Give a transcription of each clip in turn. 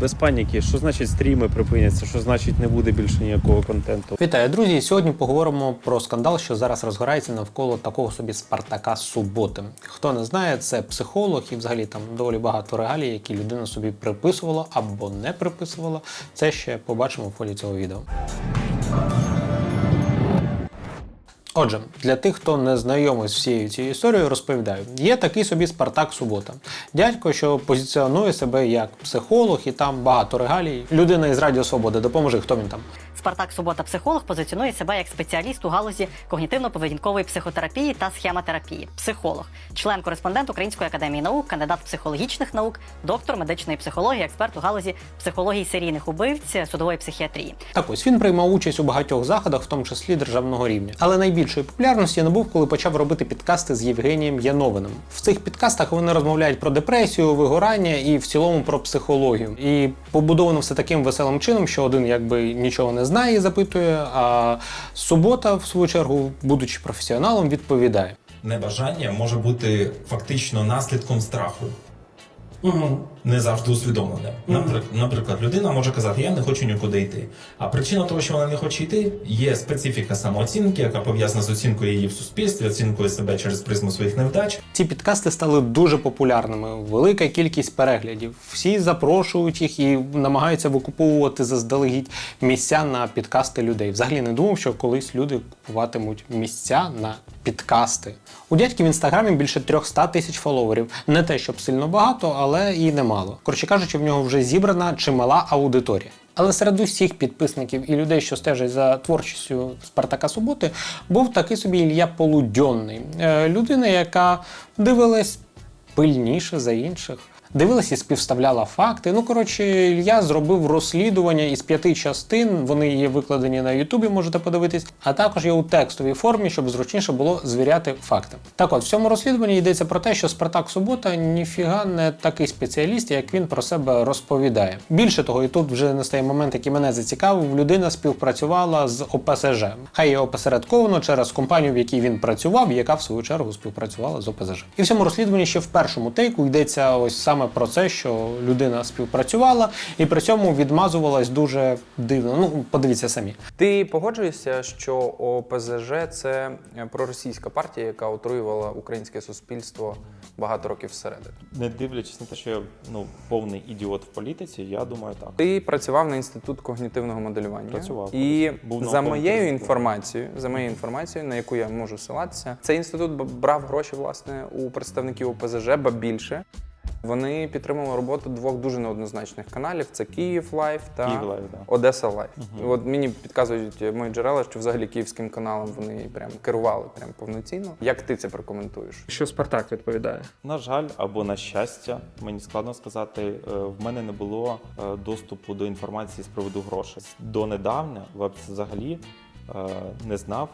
Без паніки, що значить стріми припиняться, що значить не буде більше ніякого контенту. Вітаю, друзі! Сьогодні поговоримо про скандал, що зараз розгорається навколо такого собі Спартака Суботи. Хто не знає, це психолог і взагалі там доволі багато регалій, які людина собі приписувала або не приписувала. Це ще побачимо в ході цього відео. Отже, для тих, хто не знайомий з всією цією історією, розповідаю: є такий собі Спартак Субота. Дядько, що позиціонує себе як психолог, і там багато регалій. Людина із Радіо Свободи. Допоможи, хто він там. Спартак Субота психолог позиціонує себе як спеціаліст у галузі когнітивно-поведінкової психотерапії та схемотерапії, психолог, член-кореспондент Української академії наук, кандидат психологічних наук, доктор медичної психології, експерт у галузі психології серійних убивць, судової психіатрії. Так ось він приймав участь у багатьох заходах, в тому числі державного рівня. Але найбільшої популярності набув, коли почав робити підкасти з Євгенієм Яновиним. В цих підкастах вони розмовляють про депресію, вигорання і в цілому про психологію. І побудовано все таким веселим чином, що один якби нічого не знає і запитує, а субота, в свою чергу, будучи професіоналом, відповідає. Небажання може бути фактично наслідком страху. Не завжди усвідомлене. Наприк- Наприклад, людина може казати, я не хочу нікуди йти. А причина того, що вона не хоче йти, є специфіка самооцінки, яка пов'язана з оцінкою її в суспільстві, оцінкою себе через призму своїх невдач. Ці підкасти стали дуже популярними, велика кількість переглядів. Всі запрошують їх і намагаються викуповувати заздалегідь місця на підкасти людей. Взагалі не думав, що колись люди купуватимуть місця на підкасти. У дядьки в інстаграмі більше 300 тисяч фоловерів. Не те, щоб сильно багато, але і немало. Коротше кажучи, в нього вже зібрана чимала аудиторія. Але серед усіх підписників і людей, що стежать за творчістю Спартака Суботи, був такий собі Ілья Полудьонний. Е, людина, яка дивилась пильніше за інших. Дивилась і співставляла факти. Ну, коротше, Ілья зробив розслідування із п'яти частин. Вони є викладені на Ютубі, можете подивитись, а також є у текстовій формі, щоб зручніше було звіряти факти. Так от, в цьому розслідуванні йдеться про те, що Спартак Субота ніфіга не такий спеціаліст, як він про себе розповідає. Більше того, і тут вже настає момент, який мене зацікавив. Людина співпрацювала з ОПСЖ. Хай є опосередковано через компанію, в якій він працював, яка в свою чергу співпрацювала з ОПСЖ. І в цьому розслідуванні ще в першому тейку йдеться ось саме про це, що людина співпрацювала і при цьому відмазувалась дуже дивно. Ну, подивіться самі. Ти погоджуєшся, що ОПЗЖ це проросійська партія, яка отруювала українське суспільство багато років всередині. Не дивлячись на те, що я ну повний ідіот в політиці, я думаю так. Ти працював на інститут когнітивного моделювання. Працював. І Був за моєю інформацією, за моєю інформацією, на яку я можу ссилатися, цей інститут брав гроші власне у представників ОПЗЖ, ба більше. Вони підтримували роботу двох дуже неоднозначних каналів: це Київ Лайф та Київ Лайв, да. Одеса Лайф. І От мені підказують мої джерела, що взагалі київським каналом вони прям керували прям повноцінно. Як ти це прокоментуєш? Що Спартак відповідає? На жаль, або на щастя, мені складно сказати. е, В мене не було е, доступу до інформації з приводу грошей. Донедавна взагалі е, не знав,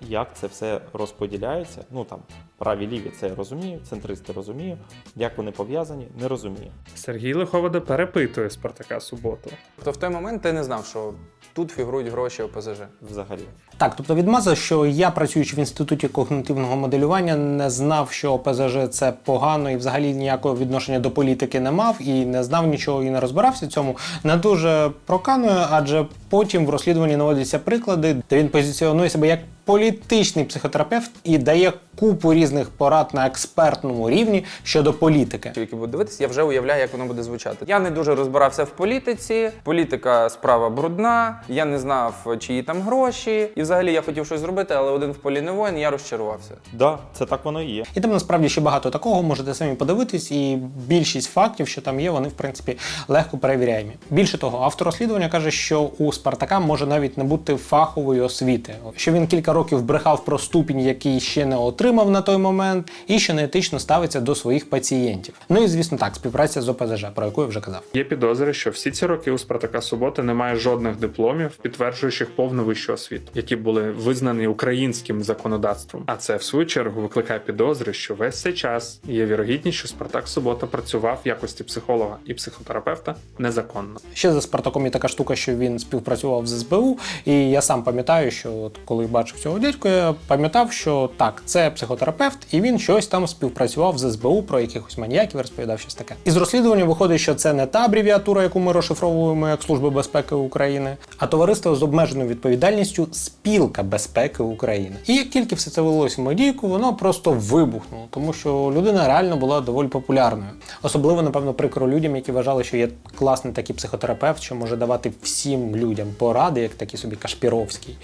як це все розподіляється. Ну там праві ліві це я розумію, центристи розумію. Як вони пов'язані, не розумію. Сергій Лиховода перепитує Спартака суботу. Тобто в той момент ти не знав, що тут фігурують гроші ОПЗЖ. Взагалі. Так, тобто відмаза, що я, працюючи в інституті когнітивного моделювання, не знав, що ОПЗЖ це погано і взагалі ніякого відношення до політики не мав, і не знав нічого і не розбирався цьому. Не дуже проканує, адже потім в розслідуванні наводяться приклади, де він позиціонує себе як політичний психотерапевт і дає купу різних порад на експертному рівні щодо політики. Які будуть дивитися, я вже уявляю, як воно буде звучати. Я не дуже розбирався в політиці. Політика справа брудна. Я не знав, чиї там гроші. І взагалі я хотів щось зробити, але один в полі не воїн, я розчарувався. Да, це так воно і є. І там насправді ще багато такого, можете самі подивитись, і більшість фактів, що там є, вони в принципі легко перевіряємі. Більше того, автор розслідування каже, що у Спартака може навіть не бути фахової освіти, що він кілька років брехав про ступінь, який ще не отримав на той момент, і що неетично ставиться до своїх пацієнтів. Ну і звісно, так, співпраця з ОПЗЖ, про яку я вже казав. Є підозри, що всі ці роки у Спартака суботи немає жодних дипломів, підтверджуючих повну вищу освіту, які були визнані українським законодавством. А це в свою чергу викликає підозри, що весь цей час є вірогідність, що Спартак субота працював в якості психолога і психотерапевта незаконно. Ще за Спартаком є така штука, що він співпрацював з СБУ, і я сам пам'ятаю, що от коли бачив цього дядьку, я пам'ятав, що так, це психотерапевт, і він щось там співпрацював з СБУ про якихось маніяків, розповідав щось таке. Із розслідування виходить, що це не та абревіатура, яку ми розшифровуємо як Служба безпеки України, а товариство з обмеженою відповідальністю Спілка безпеки України. І як тільки все це вилилося в медійку, воно просто вибухнуло, тому що людина реально була доволі популярною. Особливо, напевно, прикро людям, які вважали, що є класний такий психотерапевт, що може давати всім людям поради, як такий собі Кашпіровський,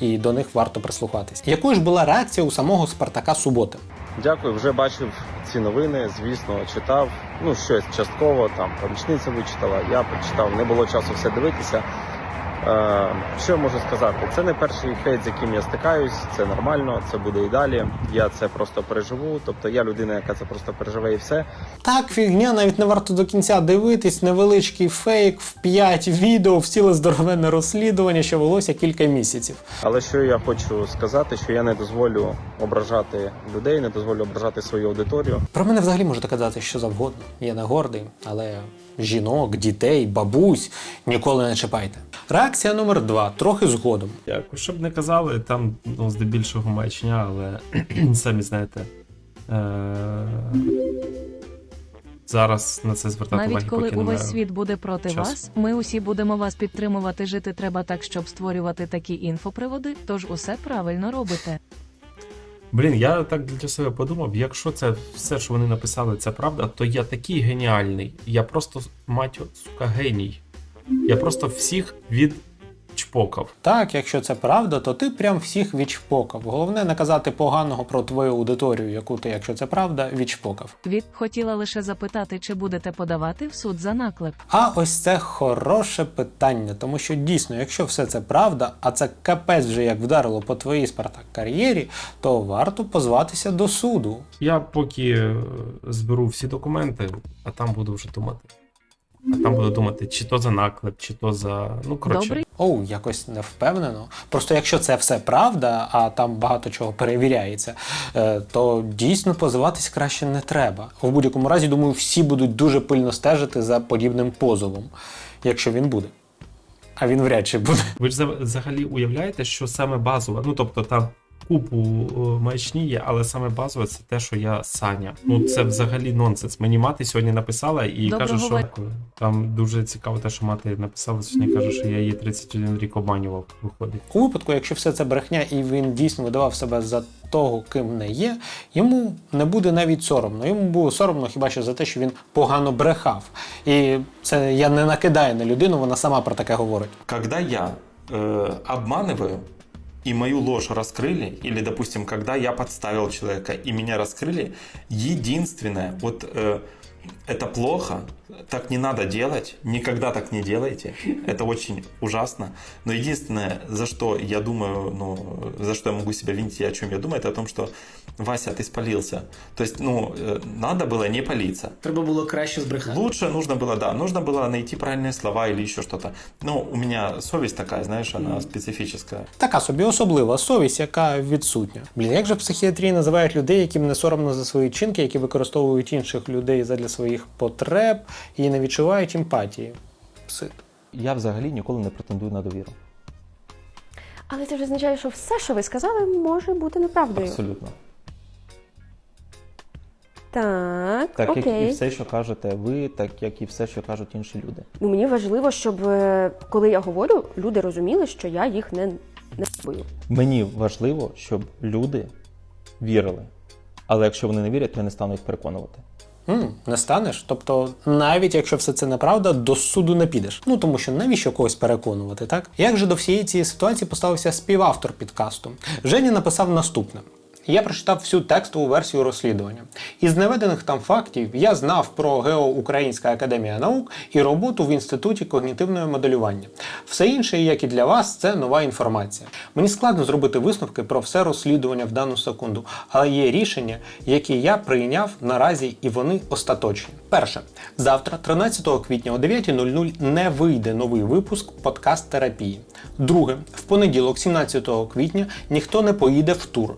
і до них варто прислухатись. Якою ж була реакція у самого Спартака Суботи? Дякую, вже бачив ці новини, звісно, читав. Ну, щось частково, там помічниця вичитала, я прочитав, не було часу все дивитися. Е, що я можу сказати? Це не перший хейт, з яким я стикаюсь, це нормально, це буде і далі. Я це просто переживу. Тобто я людина, яка це просто переживе і все. Так, фігня, навіть не варто до кінця дивитись. Невеличкий фейк в 5 відео, в ціле здоровенне розслідування, що велося кілька місяців. Але що я хочу сказати, що я не дозволю ображати людей, не дозволю ображати свою аудиторію. Про мене взагалі можете казати що завгодно. Я не гордий, але жінок, дітей, бабусь ніколи не чіпайте. Реакція номер два, трохи згодом. Дякую. Щоб не казали, там ну, здебільшого маячня, але самі знаєте. Е- зараз на це звертати Навіть коли поки увесь світ буде проти часу. вас, ми усі будемо вас підтримувати. Жити треба так, щоб створювати такі інфоприводи. Тож усе правильно робите. Блін, я так для себе подумав, якщо це все, що вони написали, це правда, то я такий геніальний. Я просто, мать, сука, геній. Я просто всіх відчпокав. Так, якщо це правда, то ти прям всіх відчпокав. Головне не казати поганого про твою аудиторію, яку ти, якщо це правда, відчпокав. Від хотіла лише запитати, чи будете подавати в суд за наклеп. А ось це хороше питання, тому що дійсно, якщо все це правда, а це капець вже як вдарило по твоїй Спартак кар'єрі, то варто позватися до суду. Я поки е, зберу всі документи, а там буду вже думати. А там буду думати, чи то за наклеп, чи то за. Ну, коротше. Оу, якось не впевнено. Просто якщо це все правда, а там багато чого перевіряється, е, то дійсно позиватись краще не треба. В будь-якому разі, думаю, всі будуть дуже пильно стежити за подібним позовом, якщо він буде. А він вряд чи буде. Ви ж за- взагалі уявляєте, що саме базове, ну тобто там купу маячні є, але саме базове це те, що я Саня. Ну це взагалі нонсенс. Мені мати сьогодні написала і Доброго каже, що вечора. там дуже цікаво те, що мати написала сьогодні. каже, що я її 31 рік обманював. Виходить. У випадку, якщо все це брехня і він дійсно видавав себе за того, ким не є, йому не буде навіть соромно. Йому буде соромно хіба що за те, що він погано брехав. І це я не накидаю на людину, вона сама про таке говорить. Когда я э, обманываю, и мою ложь раскрыли, или, допустим, когда я подставил человека, и меня раскрыли, единственное, вот э, это плохо, так не надо делать, никогда так не делайте, это очень ужасно, но единственное, за что я думаю, ну, за что я могу себя винить и о чем я думаю, это о том, что Вася, ты спалился. То есть, ну, э, надо было не палиться. Треба було краще збрехати. Лучше нужно было, да, нужно было найти правильные слова или еще что-то. Но у меня совесть такая, знаешь, она специфическая. Така собі особлива совість, яка відсутня. Блін, як же в психіатрії називають людей, яким не соромно за свої чинки, які використовують інших людей задля своїх потреб і не відчувають емпатії? Псит. Я взагалі ніколи не претендую на довіру. Але це ж означає, що все, що ви сказали, може бути неправдою. Абсолютно. Так, Так як і все, що кажете ви, так як і все, що кажуть інші люди. Ну, мені важливо, щоб е, коли я говорю, люди розуміли, що я їх не, не. Мені важливо, щоб люди вірили. Але якщо вони не вірять, то я не стану їх переконувати. М, не станеш? Тобто, навіть якщо все це неправда, до суду не підеш. Ну тому що навіщо когось переконувати, так? Як же до всієї цієї ситуації поставився співавтор підкасту? Женя написав наступне. Я прочитав всю текстову версію розслідування. Із наведених там фактів я знав про ГЕО Українська академія наук і роботу в інституті когнітивного моделювання. Все інше, як і для вас, це нова інформація. Мені складно зробити висновки про все розслідування в дану секунду, але є рішення, які я прийняв наразі, і вони остаточні. Перше, завтра, 13 квітня о 9.00 не вийде новий випуск подкаст терапії. Друге, в понеділок, 17 квітня, ніхто не поїде в тур.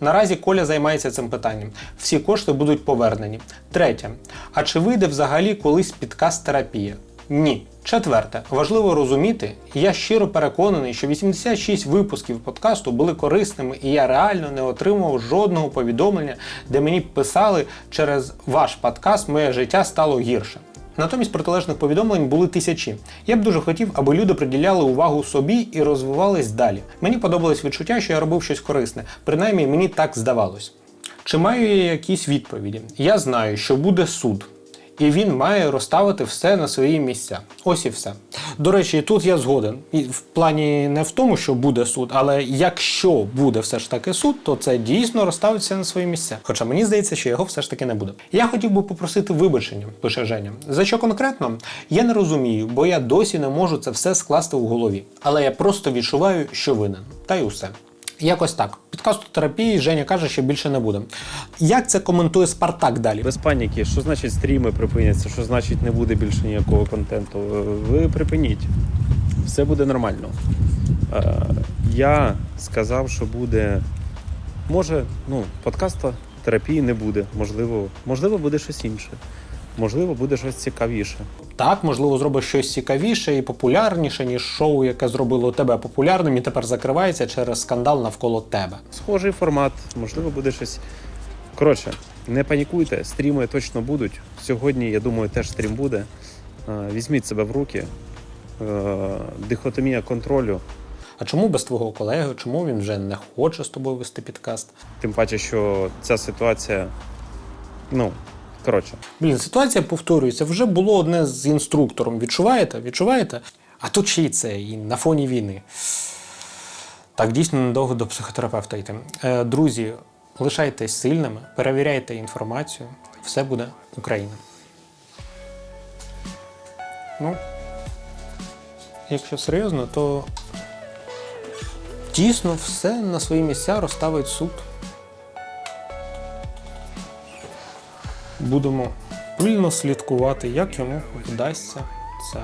Наразі Коля займається цим питанням. Всі кошти будуть повернені. Третє. А чи вийде взагалі колись підкаст терапія? Ні. Четверте, важливо розуміти, я щиро переконаний, що 86 випусків подкасту були корисними, і я реально не отримував жодного повідомлення, де мені писали через ваш подкаст моє життя стало гірше. Натомість протилежних повідомлень були тисячі. Я б дуже хотів, аби люди приділяли увагу собі і розвивались далі. Мені подобалось відчуття, що я робив щось корисне, принаймні мені так здавалось. Чи маю я якісь відповіді? Я знаю, що буде суд. І він має розставити все на свої місця. Ось і все. До речі, тут я згоден. І в плані не в тому, що буде суд, але якщо буде все ж таки суд, то це дійсно розставиться на свої місця. Хоча мені здається, що його все ж таки не буде. Я хотів би попросити вибачення, пише Женя. За що конкретно? Я не розумію, бо я досі не можу це все скласти в голові. Але я просто відчуваю, що винен. Та й усе. Якось так. Підкасту терапії Женя каже, що більше не буде. Як це коментує Спартак далі? Без паніки, що значить стріми припиняться, що значить не буде більше ніякого контенту. Е, Ви припиніть. Все буде нормально. Е, Я сказав, що буде. Може, ну, подкаста терапії не буде. Можливо, можливо, буде щось інше. Можливо, буде щось цікавіше. Так, можливо, зробиш щось цікавіше і популярніше, ніж шоу, яке зробило тебе популярним і тепер закривається через скандал навколо тебе. Схожий формат, можливо, буде щось. Коротше, не панікуйте, стріми точно будуть. Сьогодні, я думаю, теж стрім буде. Візьміть себе в руки. Дихотомія контролю. А чому без твого колеги? Чому він вже не хоче з тобою вести підкаст? Тим паче, що ця ситуація. Ну, коротше, Блін, ситуація повторюється. Вже було одне з інструктором. Відчуваєте? Відчуваєте? А тут ще й це, і на фоні війни. Так, дійсно недовго до психотерапевта йти. Е, друзі, лишайтесь сильними, перевіряйте інформацію. Все буде Україна. Ну, якщо серйозно, то дійсно все на свої місця розставить суд. Будемо пильно слідкувати, як йому вдасться це